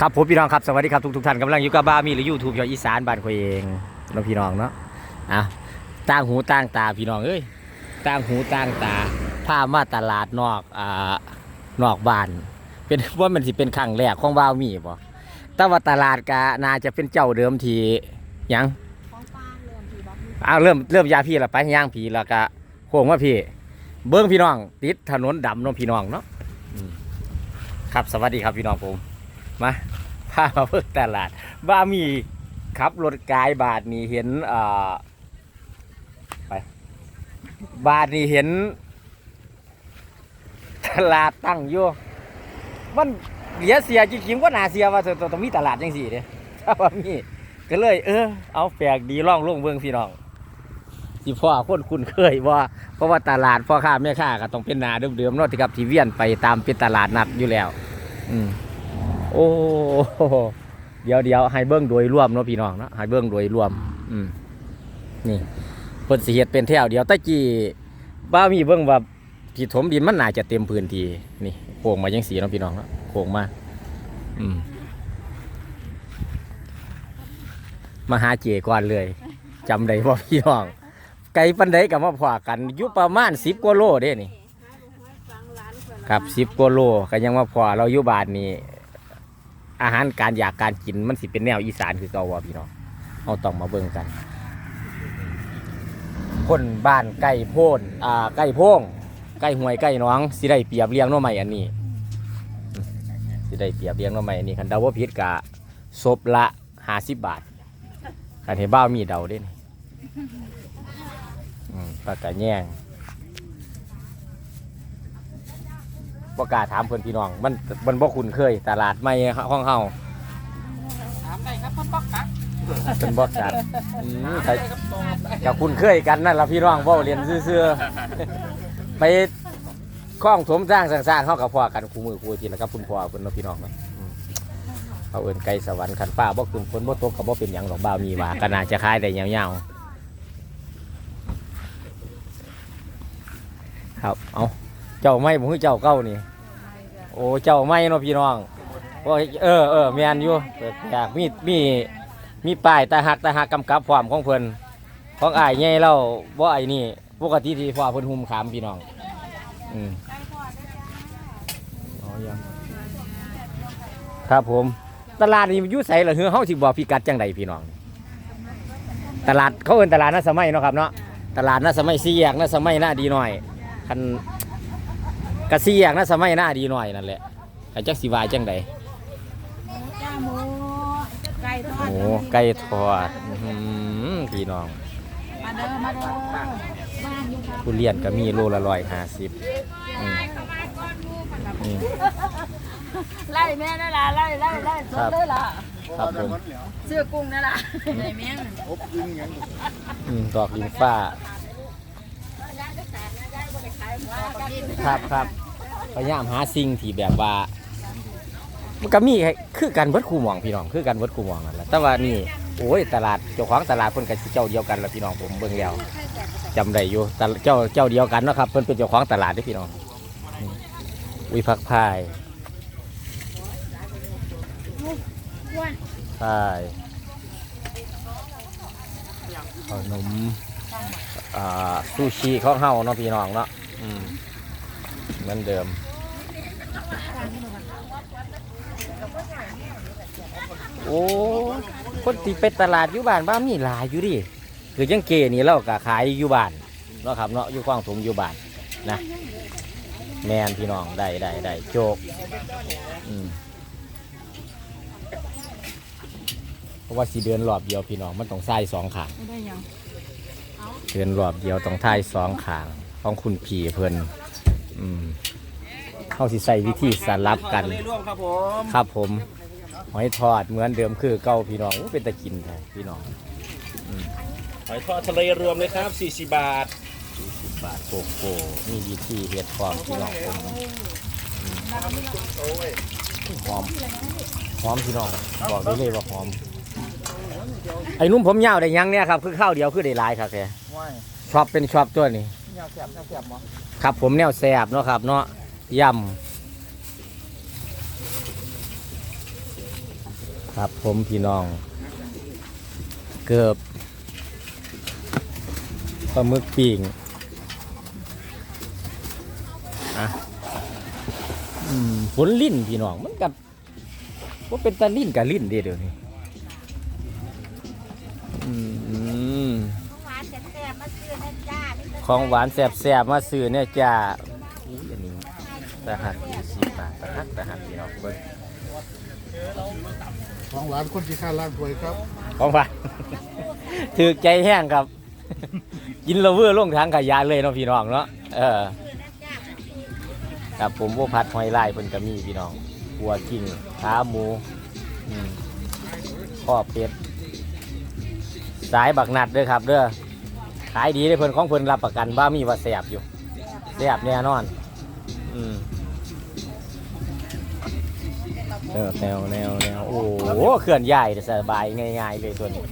ครับผมพี่น้องครับสวัสดีครับทุกทุกๆท่านกำลังอยู่กับบ้ามีหรือยูทูบยออีสานบ้านคอยเองเน้องพี่น้องเนาะอะต่างหูต่างตาพี่น้องเอ้ยต่างหูต่างตาพามาตลาดนอกอ่านอกบ้าน เป็นว่ามันสิเป็นครั้งแรกของบ้าวมีบ่แต่ว่าตลาดก็น่าจะเป็นเจ้าเดิมทีหยังของป้าเริ่มที่บอกมีอ้าวเริ่มเริ่มยาพี่และไปย่างผีแล้วก็โค้งว่าพี่ เบิ้งพี่น้อง ติดถนนดำเน้องพี่น้องเนาะอืมครับสวัสดีครับพี่น้องผม มาพามาเพิ่งตลาดบ้ามีขับรถกายบาทนี่เห็นอ่อไปบาทนี่เห็น ตลาดตั้งอยู่มันเหลียเสียจริงๆว่านาเสียว่าต้องมีตลาดจังสี่เด้ถ้าว่ามีก็เลย เออ เอาแปลกดีล่องลงเบืองพี่น้องสิพ่อคนคุ้นเคยว่าเพราะว่าตลาดพ่อค้าแม่ค้าก็ต้องเป็นนาเดิมๆนาะที่กับที่เวียนไปตามเป็นตลาดนัดอยู่แล้ว อืม โอ้เดี๋ยวเดี๋ยวให้เบิ้งโดยรวมเนาะพี่น้องเนาะให้เบิ้งโดยรวม อืมนี่เพิ่นสิเฮ็ดเป็นแถวเดียวแตะกี้บ้ามีเบิ้งว่าที่ถมดินมันน่าจะเต็มพื้นที่นี่โค้งมาจังสีเนาะพี่น้องเนาะโค้งมาอืมมาหาเจก่อนเลยจำได้บ่พี่น้อง ไกลปันใดกับมาพอกันอยู่ประมาณ10กว่าโลเด้นี่ฟังร้านเพิ่นครับสิบกว่าโลก็ยังมาพอเราอยู่บานนี่ อาหารการอยากการกินมันสิเป็นแนวอีสานคือเกาวะพี่น้องเอาต้องมาเบิ่งกัน คนบ้านใกล้โพนอ่าใกล้โพงใกล้ห้วยใกล้น้องสิได้เปรียบเลี้ยงน้อใหม่อันนี้สิได้เปรียบเลี้ยงน้อใหม่อันนี้คันเดาว่าพิษกะศพละห้าสิบบาทคันเห็นบ้ามีเดาเด้นี่อืมปากกะแย่ง ประกล้าศถามเพื่อนพี่น้อง มันมันบ่คุ้นเคย ตลาดไม่ห้องเฮาถามได้ครับพ่อป๊อกครับเป็นบ่จัดอืมแต่ก็คุ้นเคยกันนั่นล่ะพี่น้องเว้าเรียนซื่อๆไปคล้องถมสร้างสร้างๆเฮากับพ่อกันคู่มือคู่ทีแล้วกับคุณพ่อเพิ่นเนาะพี่น้องเนาะอืมเขาเอิ้นไกลสวรรค์คันฟ้าบ่ขึ้นฝนบ่ตกก็บ่เป็นหยังหรอกบ่าวมีว่าก็น่าจะขายได้ยาวๆครับเอาเจ้าไม่บ่คือเจ้าเก่านี่ โอ้เจ้าไม่เนาะพี่น้องว่าเออเออแมนอยู่อยากมีมีมีป้ายตาหักตาหักกำกับความของเพิ่นของอ้ายใหญ่เราบ่ไอ้นี่ปกติที่พ่อเพิ่นหุมขามพี่น้องอืมอ๋อยังครับผม ตลาดนี่อยู่ไสล่ะเฮือเฮาสิบอกพิกัดจังใดพี่น้อง ตลาดเขาเอิ้นตลาดน่าสมัยเนาะครับเนาะตลาดน่าสมัยสี่แยกน่าสมัยน้าดีหน่อยคัน กะซี่อย่างน่าสมัยหน้าดีหน่อยนั่นแหละกะจักสิวายจังใดจ้าหมูไก่ทอดโอ้ไก่ทอดอื้อหือพี่น้องมาเด้อมาเด้อบ้านอยู่ครับทุเรียนก็มีโลละร้อยห้าสิบอืม ไล่แม่ได้ละไล่ไล่ไล่สดเลยล่ะครับผม เสื้อกุ้งนั่นล่ะไล่แม่งอืมดอกลิงฟ้า ครับครับพยายามหาสิ่งที่แบบว่ามันก็มีคือกันเบิดคู่หมองพี่น้องคือกันเบิดคู่หมองนั่นแหละแต่ว่านี่โอ้ยตลาดเจ้าของตลาดเพิ่นก็สิเจ้าเดียวกันละพี่น้องผมเบิ่งแล้วจำได้อยู่แตลาดเจ้าเจ้าเดียวกันเนาะครับเพิ่นเป็นเจ้าของตลาดเด้อพี่น้องอุ้ยผักพายพายขนมอ่าซูชิของเฮาเนาะพี่น้องเนาะ อืมเหมือนเดิม โอ้คนที่ไปตลาดอยู่บ้านบ้านมีหลายอยู่ดิคือยังเกนี่เราก็ขายอยู่บ้านเนาะครับเนาะอยู่กว้างถมอยู่บ้านนะแมนพี่น้องได้ได้ได้โจกอืมเพราะว่าสีเดือนรอบเดียวพี่น้องมันต้องใส่สองขางไม่ได้ยังเดือนรอบเดียวต้องท่ายสองขาง ของคุณผีเพิ่นอืมเขาสิใส่วิธีสลับกันทะเลร่วมครับผมครับผม หอยทอดเหมือนเดิมคือเก่าพี่น้องอู้เป็นตะกินแท้พี่น้องหอยทอดทะเลรวมเลยครับ 40 บาท40บาทโกโก้มีวิธีเฮ็ดความพี่น้องผมอืมหอมหอมพี่น้องบอกได้เลยว่าหอม ไอ้นุ่มผมยาวได้ยังเนี่ยครับคือข้าวเดียวคือได้หลายครับแกว้ายชอบเป็นชอบตัวนี้ แนวแสบแนวแสบหมอครับผมแนวแซ่บเนาะครับเนาะยำครับผมพี่น้อง เกือบปลาหมึกปิ่งอะฝนลิ้นพี่น้องมันกับว่าเป็นตาลิ้นกับลิ้นเดียวนี้อืม หวานแซ่บๆมาซื้อนะจ้าไม่ต้อง ของหวานแสบๆมาซื้อเนี่ยจ้าอุ้ยอันนี้ตะหักยี่สิบบาทตะหักตะหักพี่น้องเบิ้งของหวานคนที่ข้าล้างถ้วยครับของหวานถือใจแห้งครับ กินเราเวอร์ลงทางขยะเลยเนาะพี่น้องเนาะเออซื้อนะจ้ากับผมพวกพัดหอยลายเพิ่นก็มีพี่น้องหัวกิ้งขาหมูอืมข้อเป็ดสายบักนัดเด้อครับเด้อ ขายดีเลยเพิ่นของเพิ่นรับประกันว่ามีว่าแสบอยู่แสบแน่นอน อืมเออแนวแนวแนวโอ้โหเคลื่อนย้ายสบายง่ายๆเลยตัวนี้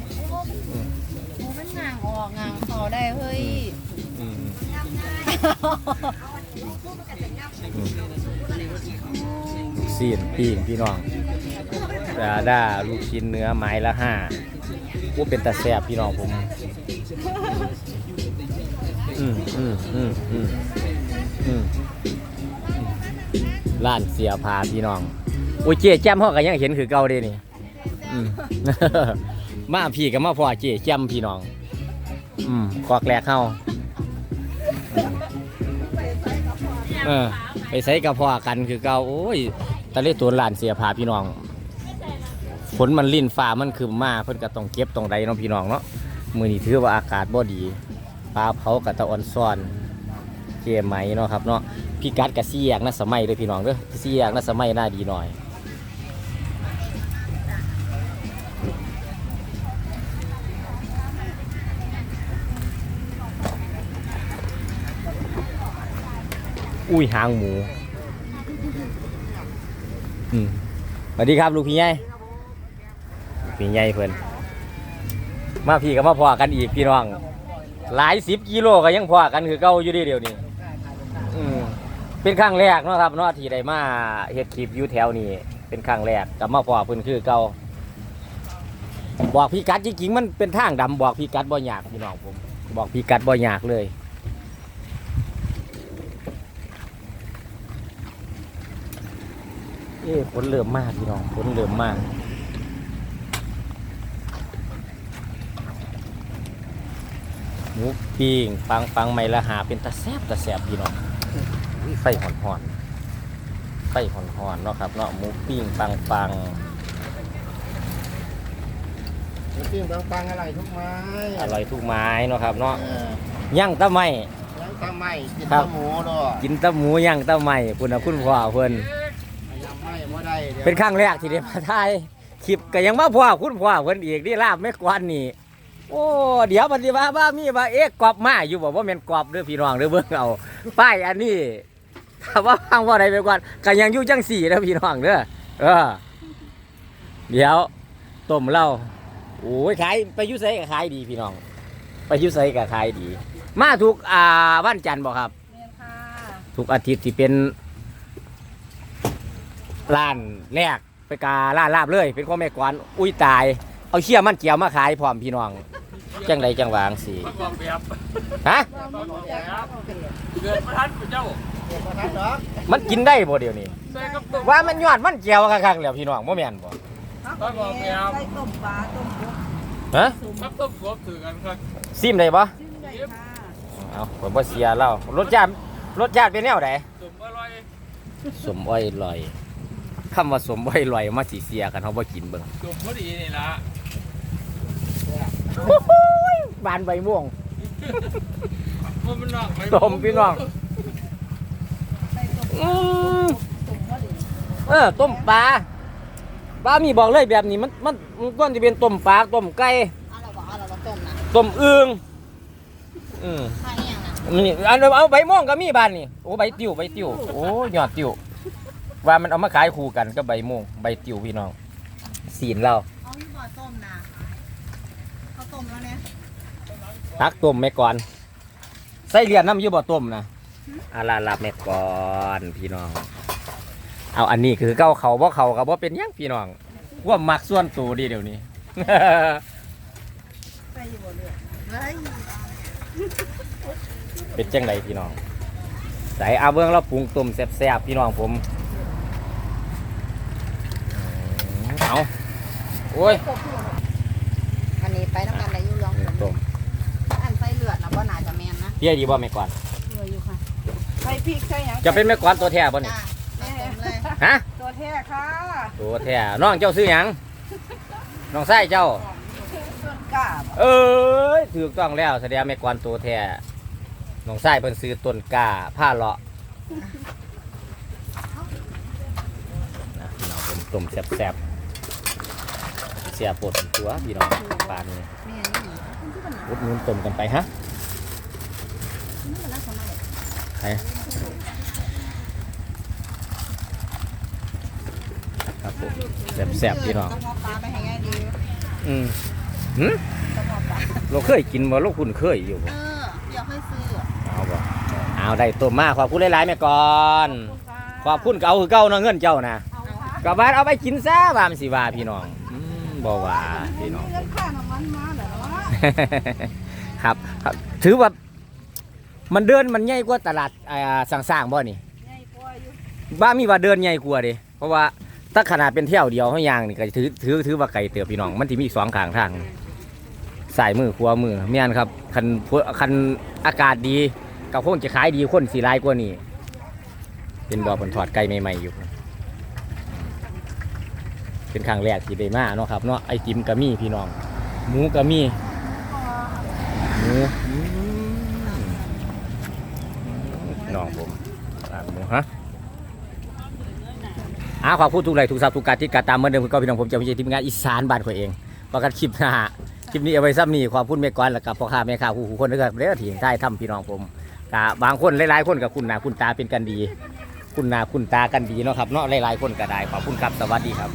หมูมันงางออกงางเขาได้เฮ้ยอืมลูกซีนปีงพี่น้องดาด้าลูกชิ้นเนื้อไม้ละห้าว่าเป็นตาแซบพี่น้องผม อืมอืมอืมอืมอืมร้านเสียพาพี่น้องโอ้ยเจ๊แจมห้องก็ยังเห็นคือเก่าเด้นี่อืม มาพี่ก็มาพ่อเจ๊แจมพี่น้อง อืมกอกแหลกเข้าเออ ไปใส่กับพ่อกันคือเก่าโอ้ยตะเลตัวหลานเสียพาพี่น้องฝนมันลิ่นฟ้ามันคือมาเพิ่นก็ต้องเก็บต้องใดเนาะพี่น้องเนาะมื้อนี้ถือว่าอากาศบ่ดี ปลาเผากับตะออนซ่อนเกมไหมเนาะครับเนาะพี่กัดกับซี่แยกนะสมัยเด้อพี่น้องเด้อซี่แยกนะสมัยน่าดีหน่อยอุ้ยหางหมู อืมสวัสดีครับ ลูกพี่ใหญ่พี่ใหญ่เพิ่อนมาพี่ก็มาพอกันอีกพี่น้อง หลายสิบกิโลก็ยังพอกันคือเก่าอยู่ดีเดียวนี้อืมเป็นครั้งแรกเนาะครับเนาะที่ได้มาเฮ็ดคลิปอยู่แถวนี้เป็นครั้งแรกกับมาพอเพิ่นคือเก่าบอกพี่กัดจริงๆมันเป็นทางดำบอกพี่กัดบ่อยากพี่น้องผม บอกพี่กัดบ่อยากเลยเอ้ฝนเริ่มมากพี่น้องฝนเริ่มมาก มูปิ้งปังปังไม่ละหาเป็นตะแซบตะแซบพี่น้องอุ๊ยไฟหอนหอนๆไฟหอนหอนๆเนาะครับเนาะหมูปิ้งปังปังหมูปิ้งปังๆอะไรทุกไม้อร่อยทุกไม้เนาะครับเนาะเออย่างตะไม้ย่างตาไม้กินครับตาหมูด้วยกินตะหมูย่างตะไม้คุณนะคุณพ่อเพิ่นย่างไม่บ่ได้ดี๋ยวเป็นครั้งแรกที่ได้มาถ่ายคลิปก็ยังมาพ่อคุณพ่อเพิ่นอีกนี่ลาบไม่กวนนี่ โอ้เดี๋ยวปฏิว่าว่ามีว่าเอ๊ะกรอบมาอยู่บอกว่าแม่นกรอบเด้อพี่น้องเด้อเบิ่งเอาป้ายอันนี้ถ้าว่าฟังว่าใดไปก่อนก็ยังอยู่จังสี่เด้อพี่น้องเด้อเออเดี๋ยวต้มเหล้าโอ้ยขายไปอยุไสก็ขายดีพี่น้อง ไปอยุไสก็ขายดี มาทุกอ่าวันจันทร์บ่ครับเนี่ยค่ะทุกอาทิตย์ที่เป็นร้านแรกไปการ้านลาบเลย เป็นข้อแม่กวนอุ้ยตาย เอาเชี่ยมันเกี่ยวมาขายพร้อมพี่น้อง จังใดจังหวางสิบอกแบบฮะเกิดประทัดกูเจ้าบ่ทันดอกมันกินได้บ่เดี๋ยวนี้ ใส่กับต้มว่ามันยอดมันเกี่ยวคักๆแล้วพี่น้องบ่แม่นบ่ต้องบอกแบบใส่ต้มปลาต้มยกฮะกับต้มกบถือกันครับซิมได้บ่ซึ่งได้ค่ะเอาผมบ่เสียเล่ารสชาติรสชาติเป็นแนวใดต้มอร่อยสมอ้อยลอยคำว่าสมอ้อยลอยมาสิเสียกันเฮาบ่กินเบิ่งต้มพอดีนี่ละ บานใบม่วงมันมันนอกไปต้มพี่น้องใส่ต้มอืมต้มพอดีเออต้มปลาปลามีบอกเลยแบบนี้มันมันมันควรจะเป็นต้มปลาต้มไก่เอาละบ่เอาละบ่ต้มนะต้มอึ่งอืมใช่ยังนะนี่อันเอาใบม่วงก็มีบ้านนี่โอ้ใบติวใบติวโอ้ยอดติวว่ามันเอามาขายคู่กันกับใบม่วงใบติวพี่น้องสีนเราเอาที่บ่อต้มนะเขาต้ มแล้วเนี่ยตักต้มแม่ก่อนใส่เลียนน้ำอยูบ่ต้มนะอาลาลาแม่ก่อนพี่น้อง เอาอันนี้คือเก้าเขาบ่เขากับบ่เป็นหยังพี่น้องว่ามักส่วนตัวดีเดี๋ยวนี้ไปอยู่บ่เลือดเฮ้ยเป็นจังไรพี่น้องใส่อาเบื้องเราปรุงต้มแซ่บๆพี่น้องผมเอาโอ้ย ไปน้ำกันได้อยู่ลองผมต้มอันไฟเลือดนะบ่น่าจะแม่นนะเพี้ยดีบ่แม่กวาดเลืออยู่ค่ะใส่พริกใส่หยังจะเป็นแม่กวาดตัวแท้บ่นี่จ้าแม่เลยฮะตัวแท้ค่ะตัวแท้น้องเจ้าซื้อหยังน้องไส้เจ้าส่วนกล้าบเอ้ยถูกต้องแล้วแสดงแม่กวาดตัวแท้น้องไส้เพิ่นซื้อต้นกล้าผ้าเลาะนะพี่น้องผมต้มแซ่บๆ เสียปวดตัวพี่น้องปานนี้แม่นี่มันคือปัญหาอุดหนุนต้มกันไปฮะมันเป็นลักษณะไปครับผมแซ่บๆพี่น้องกระเพาะปลาไปให้ไงดีอืมหืมกระเพาะปลาเราเคยกินบ่เราคุณเคยอยู่บ่เออเดี๋ยวค่อยซื้อเอาบ่เอาได้ต้มมาขอบคุณหลายๆแม่ก่อนขอบคุณก็เอาคือเก่าเนาะเงินเจ้านะเอาค่ะกลับบ้านเอาไปกินซะว่ามันสิว่าพี่น้องอืม บ่ว่าพี่น้องเงินค่าน้ำมันมาเหรอวะครับครับถือว่ามันเดินมันใหญ่กว่าตลาดอ่าสร้างๆบ่นี่ใหญ่กว่าอยู่บ้ามีว่าเดินใหญ่กว่าเดิเพราะว่าถ้าขนาดเป็นเที่ยวเดียวเขายางนี่ก็ถือถือถือว่าไกลเตือพี่น้อง มันที่มีสองข้างทางสายมือขวามือเมียนครับคันคันอากาศดีกับคนจะขายดีคนสีลายกว่านี่เป็นบ่อผลถอดไก่ใหม่ๆอยู่ เป็นครั้งแรกที่ได้มาเนาะครับเนาะไอติมก็มีพี่น้องหมูก็มีหมูอืมพี่น้องผมร้านหมูฮะอาขอบคุณทุกไลค์ทุกซับทุกการที่การตามเหมือนเดิมคือก็พี่น้องผมจะมีทีมงานอีสานบ้านข่อยเองประกันคลิปหน้าคลิปนี้เอาไว้ซ้ำนี่ขอบคุณแม่กอนแล้วกับพ่อค้าแม่ค้าผู้คนด้วยกันเด้อที่ใต้ทำพี่น้องผมกะบางคนหลายๆคนกับคุณหนาคุณตาเป็นกันดี คุณหนาคุณตากันดีเนาะครับเนาะหลายๆคนก็ได้ขอบคุณครับสวัสดีครับ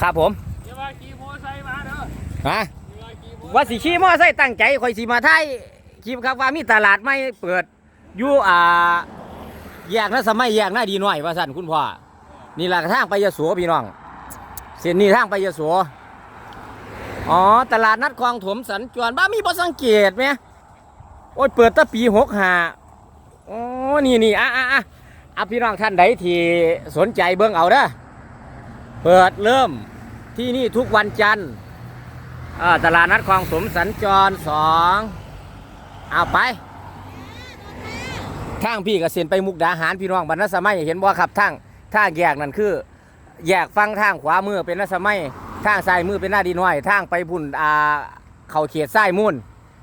ครับผมอย่าว่าขี่มอไซค์มาเด้อฮะอย่าว่าขี่มอว่าสิขี่มอไซค์ตั้งใจข่อยสิมาไทยคลิปครับว่ามีตลาดไม่เปิดอยู่อ่าแยกนะสมัยแยกน่าดีหน่อยว่าสั่นคุณพ่อนี่แหละทางไปยโสพี่น้อง เส้นนี้ทางไปยโสอ๋อตลาดนัดคลองถมสัญจรบ้ามีบ่สังเกตไหมโอ้ยเปิดตั้งปีหกห้าอ๋อนี่นี่อะอะอะอะพี่น้องท่านใดที่สนใจเบิ่งเอาเด้อ เปิดเริ่มที่นี่ทุกวันจันทร์ตลาดนัดคลองถมสัญจรสองเอาไปทางพี่กเกษนไปมุกดาหารพี่น้องบรรณสมัยเห็นบ่ครับทางทางแยกนั่นคือ แยกฟังทางขวามือเป็นนัสมัยทางซ้ายมือเป็นหน้าดีน้อย ทางไปพุ่นอ่าเขาเขตซ้ายมุ่น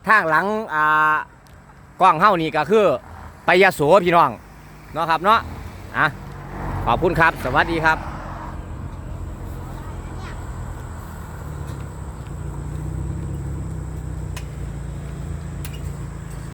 ทางหลังอ่ากล้องเฮ้านี่ก็คือไปยโสพี่น้องเนาะครับเนาะอะขอบคุณครับ สวัสดีครับ